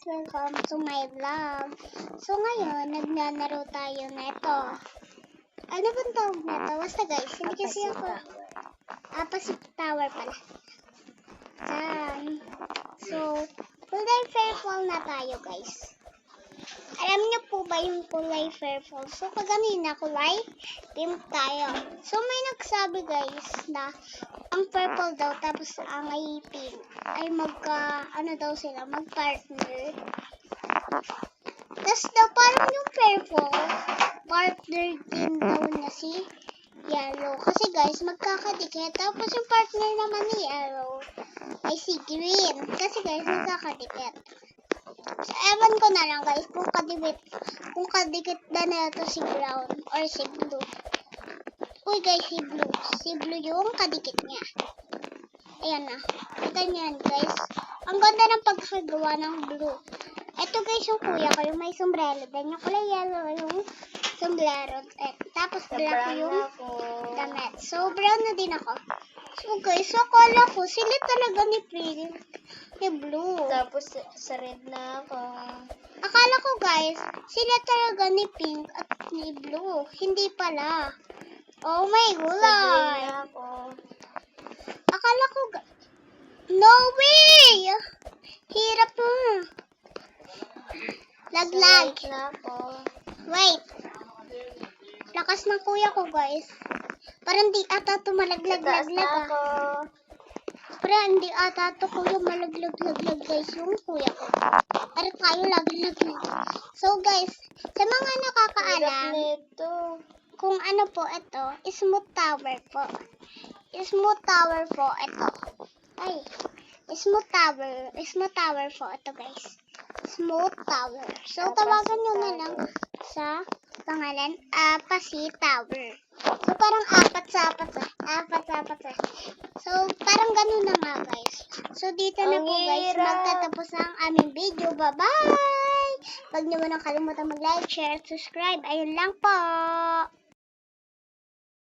Welcome to my vlog. So ngayon, nagnanaro tayo neto. Ano bang tawag neto? Basta guys, hindi kasi ako... Pacific Tower pala. Yan. So, kulay purple na tayo guys. Alam niyo po ba yung kulay purple? So, kaganina kulay pink tayo. So, may nagsabi guys na ang purple daw tapos ang ay pink ay magka, ano daw sila, mag-partner. Tapos daw parang yung purple, partner din daw na si yellow. Kasi guys, magkakadikit. Tapos yung partner naman ni yellow ay si green. Kasi guys, magkakadikit. So, ewan ko na lang guys kung kadikit, kung kadikit na na ito si brown or si blue. Uy guys, si blue. Si blue yung kadikit niya. Ayan na. Kita niyo yan guys. Ang ganda ng pagkagawa ng blue. Ito guys yung kuya ko, yung may sombrero. Then yung kulay yellow yung sombrero. Eh, tapos black yung damit. So, brown na din ako. So guys, akala ko sila talaga ni pink, ni blue. Tapos sa red na ako. Akala ko guys, sila talaga ni pink at ni blue. Hindi pala. Oh my Sa green god. na ako. Akala ko No way! Hirap mo. Sa Laglag. Wait. Lakas ng kuya ko guys. Parang di ata na tumalaglag-laglag ah. Parang hindi ata to kuya malaglag-laglag guys yung kuya ko. Pero tayo laglag-laglag. So guys, sa mga nakakaalam, kung ano po ito, smooth tower po. Smooth tower po ito. Ay, smooth tower. Smooth tower po ito guys. Smooth tower. So, tawagan nyo na lang sa pangalan Apasi Tower. So, parang apat sa apat sa. Apat sa apat sa. So, parang ganun na nga guys. So, dito na po guys, magtatapos na ang aming video. Bye-bye! Huwag niyo mo nang kalimutan mag-like, share, subscribe. Ayun lang po.